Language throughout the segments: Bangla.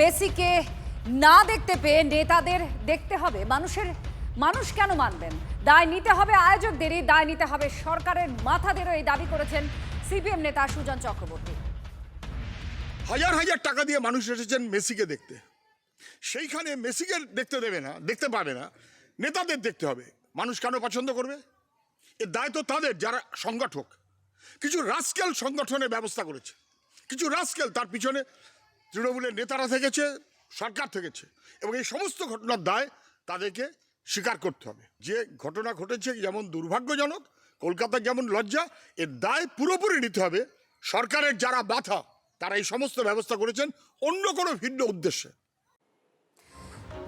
মেসিকে না দেখতে পেয়ে নেতাদের দেখতে হবে। মানুষের, মানুষ কেন মানবেন? দায় নিতে হবে আয়োজকদেরই, দায় নিতে হবে সরকারের মাথাদেরও এই দাবি করেছেন সিপিএম নেতা সুজন চক্রবর্তী। হাজার হাজার টাকা দিয়ে মানুষ এসেছেন মেসিকে দেখতে। সেইখানে মেসিকে দেখতে দেবে না, দেখতে পাবে না, নেতাদের দেখতে হবে। মানুষ কেন পছন্দ করবে? এর দায় তো তাদের, যারা সংগঠক। কিছু রাস্কেল সংগঠনের ব্যবস্থা করেছে। কিছু রাস্কেল তার পিছনে তৃণমূলের নেতারা থেকেছে, সরকার থেকেছে এবং এই সমস্ত ঘটনার দায় তাদেরকে স্বীকার করতে হবে। যে ঘটনা ঘটেছে যেমন দুর্ভাগ্যজনক, কলকাতার যেমন লজ্জা, এর দায় পুরোপুরি নিতে হবে সরকারের যারা বাধা, তারা এই সমস্ত ব্যবস্থা করেছেন অন্য কোনো ভিন্ন উদ্দেশ্যে।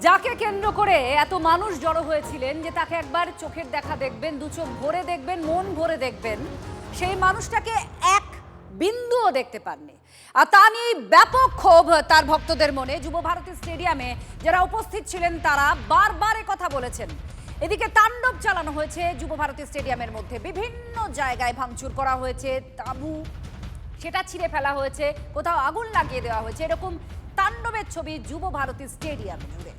যাকে কেন্দ্র করে এত মানুষ জড়ো হয়েছিলেন যে তাকে একবার চোখের দেখা দেখবেন, দু চোখ ভরে দেখবেন, মন ভরে দেখবেন, সেই মানুষটাকে বিন্দুও দেখতে পাননি। আর তা নিয়ে ব্যাপক ক্ষোভ তার ভক্তদের মনে। যুব ভারতী স্টেডিয়ামে যারা উপস্থিত ছিলেন তারা বারবার কথা বলেছেন। এদিকে তাণ্ডব চালানো হয়েছে যুব ভারতী স্টেডিয়ামের মধ্যে। বিভিন্ন জায়গায় ভাঙচুর করা হয়েছে, তাঁবু সেটা ছিঁড়ে ফেলা হয়েছে, কোথাও আগুন লাগিয়ে দেওয়া হয়েছে। এরকম তাণ্ডবের ছবি যুব ভারতী স্টেডিয়াম জুড়ে।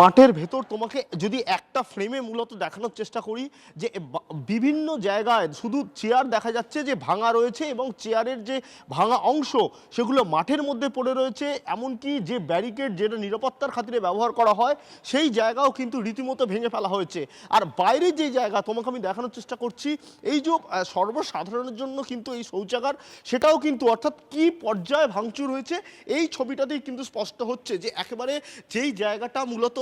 মাঠের ভেতর তোমাকে যদি একটা ফ্রেমে মূলত দেখানোর চেষ্টা করি, যে বিভিন্ন জায়গায় শুধু চেয়ার দেখা যাচ্ছে যে ভাঙা রয়েছে এবং চেয়ারের যে ভাঙা অংশ, সেগুলো মাঠের মধ্যে পড়ে রয়েছে। এমনকি যে ব্যারিকেড যেটা নিরাপত্তার খাতিরে ব্যবহার করা হয়, সেই জায়গাও কিন্তু রীতিমতো ভেঙে ফেলা হয়েছে। আর বাইরের যে জায়গা তোমাকে আমি দেখানোর চেষ্টা করছি, এই যে সর্বসাধারণের জন্য কিন্তু এই শৌচাগার, সেটাও কিন্তু অর্থাৎ কি পর্যায়ে ভাঙচুর হয়েছে, এই ছবিটাতেই কিন্তু স্পষ্ট হচ্ছে যে একেবারে যেই জায়গাটা মূলত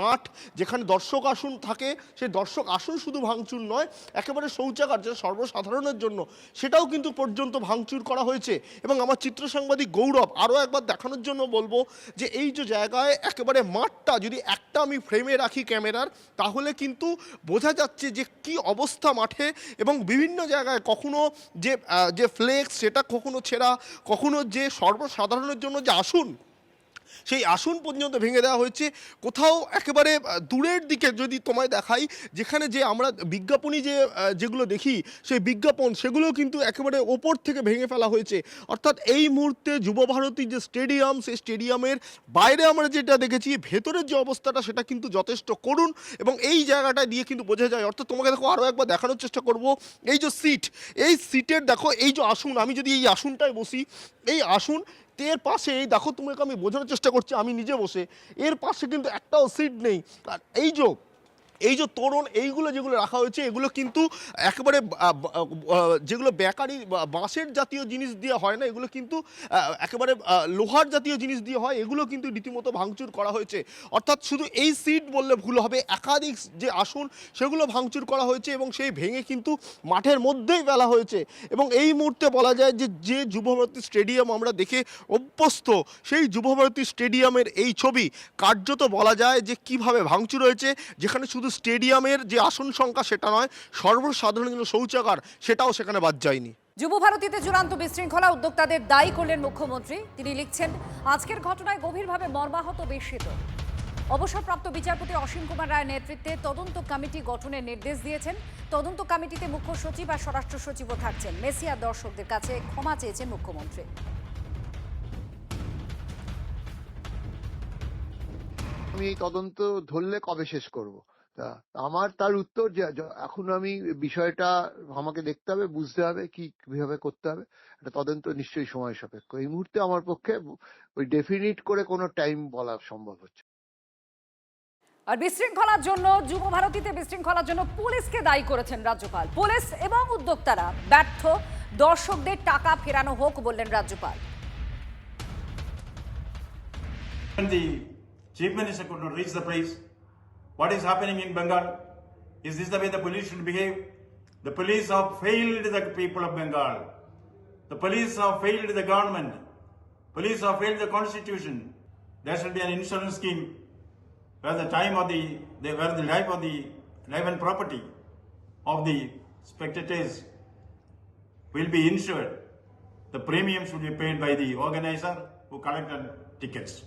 মাঠ যেখানে দর্শক আসন থাকে, সেই দর্শক আসন শুধু ভাঙচুর নয়, একেবারে শৌচাগার যেটা সর্বসাধারণের জন্য, সেটাও কিন্তু পর্যন্ত ভাঙচুর করা হয়েছে। এবং আমার চিত্র সাংবাদিক গৌরব আরও একবার দেখানোর জন্য বলব যে এই যে জায়গায় একেবারে মাঠটা, যদি একটা আমি ফ্রেমে রাখি ক্যামেরার, তাহলে কিন্তু বোঝা যাচ্ছে যে কি অবস্থা মাঠে এবং বিভিন্ন জায়গায় কখনো যে যে ফ্লেক্স সেটা কখনো ছেঁড়া, কখনো যে সর্বসাধারণের জন্য যে আসুন সেই আসন পর্যন্ত ভেঙে দেওয়া হয়েছে। কোথাও একেবারে দূরের দিকে যদি তোমায় দেখাই, যেখানে যে আমরা বিজ্ঞাপনী যে যেগুলো দেখি, সেই বিজ্ঞাপন সেগুলো কিন্তু একেবারে ওপর থেকে ভেঙে ফেলা হয়েছে। অর্থাৎ এই মুহূর্তে যুবভারতী যে স্টেডিয়াম, সেই স্টেডিয়ামের বাইরে আমরা যেটা দেখেছি, ভেতরের যে অবস্থাটা, সেটা কিন্তু যথেষ্ট করুন এবং এই জায়গাটা দিয়ে কিন্তু বোঝা যায়। অর্থাৎ তোমাকে দেখো আরও একবার দেখানোর চেষ্টা করব। এই যে সিট, এই সিটের দেখো, এই যে আসন, আমি যদি এই আসনটায় বসি, এই আসন এর পাশে দেখো তোমাকে আমি বোঝানোর চেষ্টা করছি, আমি নিজে বসে, এর পাশে কিন্তু একটাও সিট নেই। আর এই যে এই যে তোরণ, এইগুলো যেগুলো রাখা হয়েছে, এগুলো কিন্তু একেবারে যেগুলো বেকারি বাঁশের জাতীয় জিনিস দিয়ে হয় না, এগুলো কিন্তু একেবারে লোহার জাতীয় জিনিস দিয়ে হয়, এগুলো কিন্তু রীতিমতো ভাঙচুর করা হয়েছে। অর্থাৎ শুধু এই সিট বললে ভুল হবে, একাধিক যে আসন, সেগুলো ভাঙচুর করা হয়েছে এবং সেই ভেঙে কিন্তু মাঠের মধ্যেই ফেলা হয়েছে। এবং এই মুহূর্তে বলা যায় যে যে যুবভারতী স্টেডিয়াম আমরা দেখে অভ্যস্ত, সেই যুবভারতী স্টেডিয়ামের এই ছবি, কার্যত বলা যায় যে, কীভাবে ভাঙচুর হয়েছে, যেখানে শুধু স্টেডিয়ামের যে আসন সংখ্যা সেটা নয় সর্বসাধারণ যে শৌচাগার সেটাও সেখানে বাদ যায়নি। যুব ভারতীতে চূড়ান্ত বিশৃঙ্খলা উদ্যোক্তাদের দায়ী করলেন মুখ্যমন্ত্রী। তিনি লিখছেন আজকের ঘটনায় গভীরভাবে মর্মাহত বিস্মিত অবসরপ্রাপ্ত বিচারপতি অসীম কুমার রায়ের নেতৃত্বে তদন্ত কমিটি গঠনের নির্দেশ দিয়েছেন। তদন্ত কমিটিতে মুখ্য সচিব আর স্বরাষ্ট্র সচিবও থাকছেন। মেসিয়া দর্শকদের কাছে ক্ষমা চেয়েছেন মুখ্যমন্ত্রী। আমি এই তদন্ত ধরলে কবে শেষ করব? তা আমার তার উত্তর যে এখন আমি বিষয়টা আমাকে দেখতে হবে বুঝতে হবে কি কীভাবে করতে হবে। একটা তদন্ত নিশ্চয়ই সময় সাপেক্ষ। এই মুহূর্তে আমার পক্ষে ওই ডেফিনিট করে কোনো টাইম বলা সম্ভব হচ্ছে আর বিশৃঙ্খলার জন্য যুব ভারতীতে বিশৃঙ্খলার জন্য পুলিশকে দায়ী করেছেন রাজ্যপাল। পুলিশ এবং উদ্যোক্তারা ব্যর্থ দর্শকদের টাকা ফেরানো হোক বললেন রাজ্যপাল। When the chief minister could not reach the place, what is happening in Bengal? Is this the way the police should behave? The police have failed the people of Bengal. The police have failed the government. Police have failed the constitution. There should be an insurance scheme where the time of the, where the life of the life and property of the spectators will be insured. The premium should be paid by the organizer who collected tickets.